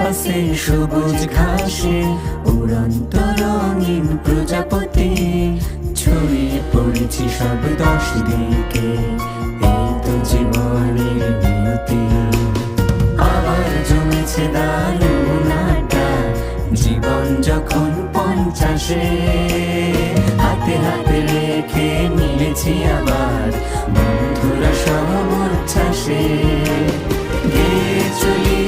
ক্যাম্পাসে সবুজ ঘাসে উড়ন্ত রঙিন প্রজাপতি। ছড়িয়ে পড়েছি সব দশ দিকে, এই তো জীবনের নিয়তি আবার জমেছে দারুণ আড্ডা, জীবন যখন পঞ্চাশে। হাতে হাতে রেখে মিলেছি আবার বন্ধুরা সব গেয়ে চলি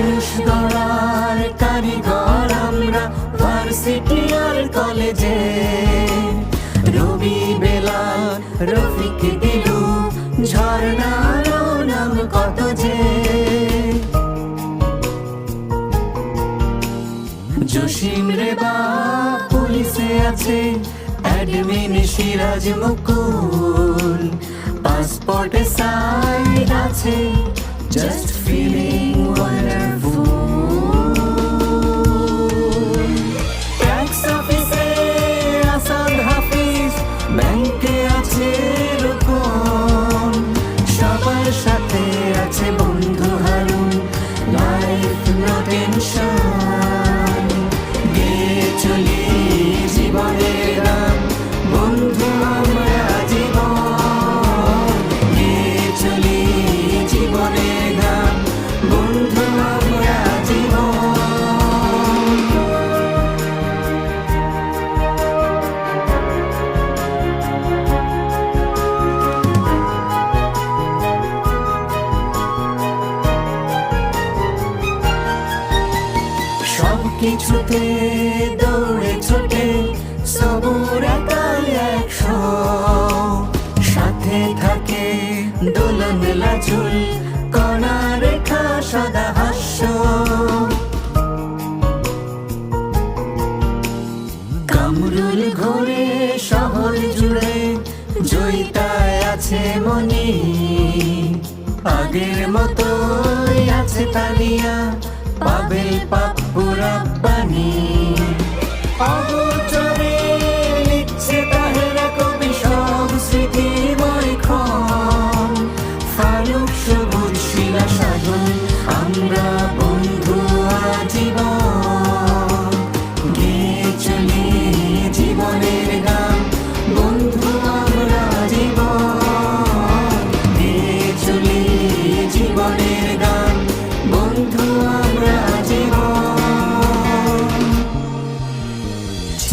মানুষ গড়ার কারিগর আমরা ভার্সিটি আর কলেজে। রবি বেলাল, রফিক দিলু ঝর্ণারও নাম কত যে। জসিম রেবা পুলিশে আছে, অ্যাডমিন সিরাজ মুকুল। পাসপোর্টে সাইড আছে জাস্ট ফিলিং কিছুতে দৌড়ে ছোটে সবুর একাই সাথে থাকে দোলন লাজুল, কণা রেখা সদা হাস্য। কামরুল ঘোরে শহর জুড়ে জয়িতায় আছে মনি। আগের মতোই আছে তালিয়া পাবেল পাপ্পু ربني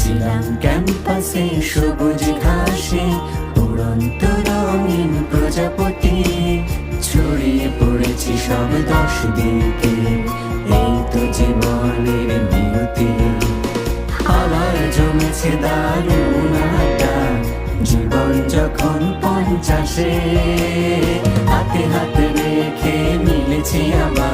ছিলাম ক্যাম্পাসে সবুজ ঘাসে, উড়ন্ত রঙিন প্রজাপতি। ছড়িয়ে পড়েছি সব দশ দিকে, এই তো জীবনের নিয়তি। আবার জমেছে দারুণ জীবন যখন পঞ্চাশে, হাতে হাতে রেখে মিলেছি আবার